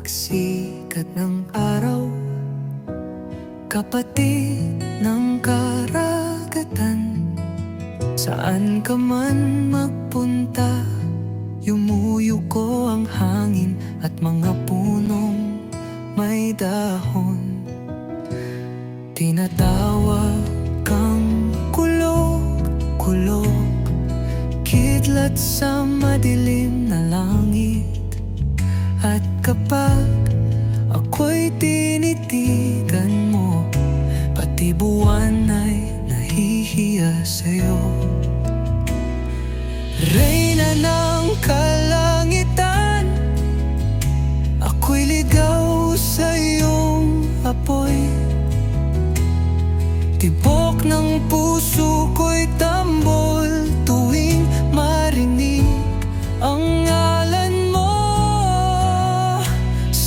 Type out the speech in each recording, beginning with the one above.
pagsikat ng araw Kapatid ng karagatan. Saan ka man magpunta Yumuyuko ang hangin at mga punong may dahon. Tinatawag kang kulog, kulog Kidlat sa madilim na langit. At kapag ako'y tinitigan mo Pati buwan ay nahihiya sa'yo. Reyna ng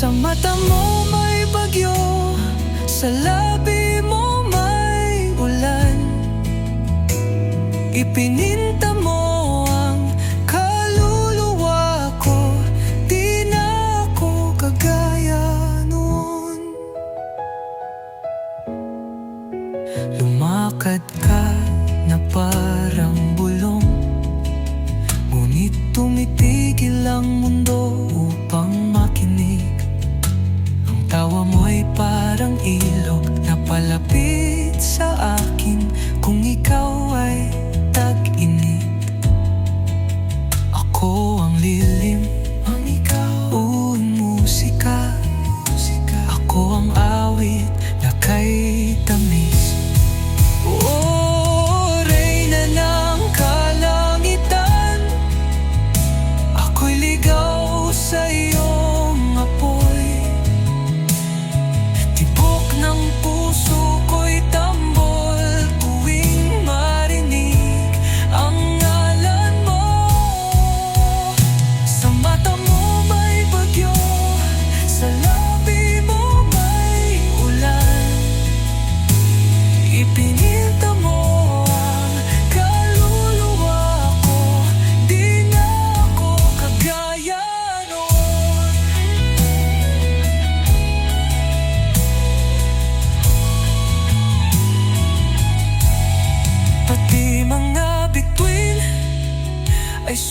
Sa mata mo may bagyo Sa labi mo may ulan. Ipininta ang kaluluwa ko Di na noon. Lumakad ka na parang bulong Ngunit tumitigil ang mundo parang ilog na palapit sa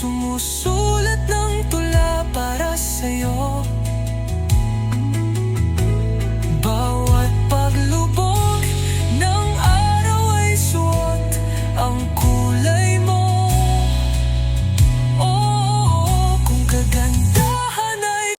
Sumusulat ng tula para sa'yo.